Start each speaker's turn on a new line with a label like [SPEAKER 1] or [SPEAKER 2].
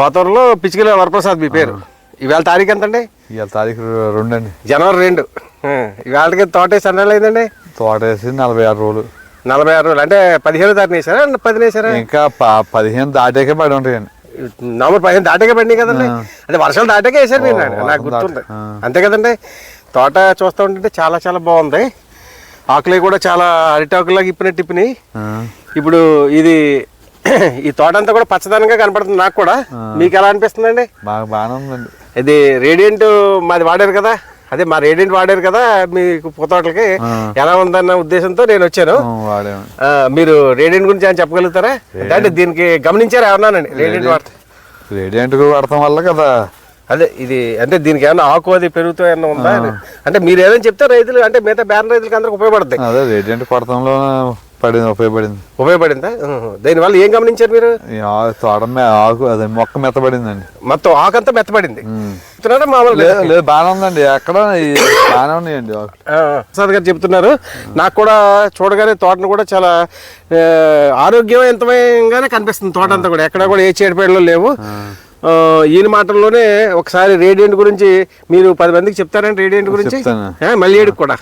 [SPEAKER 1] పాతూరులో పిచ్చికిల వరప్రసాద్ మీ పేరు. ఇవాళ తారీఖు ఎంత అండి
[SPEAKER 2] ఇవాళ తారీఖు రెండు అండి
[SPEAKER 1] జనవరి రెండు. ఇవాళకి తోట వేసి అన్నాళ్ళు అయిందండి?
[SPEAKER 2] తోట వేసి నలభై ఆరు రోజులు.
[SPEAKER 1] నలభై ఆరు రోజులు. అంటే పదిహేను తారీఖు వేసారా? పదిహేను వేసారా?
[SPEAKER 2] ఇంకా పదిహేను దాటాకే పడి ఉంటాయండి
[SPEAKER 1] నవంబర్ పదిహేను దాటాకే పడినాయి కదండి? అదే వర్షాలు దాటాకే వేసారు మీరు
[SPEAKER 2] ఓ,
[SPEAKER 1] నాకు గుర్తుంది. అంతే కదండి? తోట చూస్తూ ఉంటుంటే చాలా చాలా బాగుంది. ఆకులు కూడా చాలా అరిటాకులాగా ఇప్పినట్టు ఇప్పినాయి. ఇప్పుడు ఇది ఈ తోట అంతా కూడా పచ్చదనంగా కనపడుతుంది నాకు కూడా. మీకు ఎలా అనిపిస్తుందండి?
[SPEAKER 2] బాగా బాగానే ఉందండి
[SPEAKER 1] ఇది రేడియంట్ మాది వాడారు కదా? అదే మా రేడియంట్ వాడారు కదా మీకు పూతోటలకి? ఎలా ఉందన్న ఉద్దేశంతో నేను వచ్చాను. మీరు రేడియంట్ గురించి ఏమైనా చెప్పగలుగుతారా? అంటే దీనికి గమనించారా ఏమన్నానండి? రేడియంట్ వాడతా.
[SPEAKER 2] రేడియంట్ వాడటం వల్ల కదా.
[SPEAKER 1] అదే ఇది అంటే దీనికి ఏమైనా ఆకు అది పెరుగుతూ ఏమన్నా ఉందా. అంటే మీరు ఏదైనా చెప్తే రైతులు అంటే మిగతా బేరం రైతులకి అందరికి ఉపయోగపడుతుంది
[SPEAKER 2] అదే రేడియంట్ కొడతంలో పడింది ఉపయోగపడింది.
[SPEAKER 1] ఉపయోగపడిందా. దీనివల్ల ఏం గమనించారు మీరు?
[SPEAKER 2] ఈ ఆ- తోట మే- ఆకు అదే మొక్క మెత్తబడిందండి.
[SPEAKER 1] మొత్తం ఆకంతా మామూలుగా
[SPEAKER 2] లేదు బాగానే ఉందండి. ఎక్కడ బాగానే ఉన్నాయండి
[SPEAKER 1] ప్రసాద్ గారు చెప్తున్నారు. నాకు కూడా చూడగానే తోటను కూడా చాలా ఆ, ఆరోగ్యవంతమైనగానే కనిపిస్తుంది తోట అంతా కూడా. ఎక్కడ కూడా ఏ చీడపేడలు లేవు. ఈయన మాటల్లోనే ఒకసారి రేడియంట్ గురించి మీరు పది మందికి చెప్తారండి రేడియంట్ గురించి? మళ్ళీ ఏడుకు కూడా?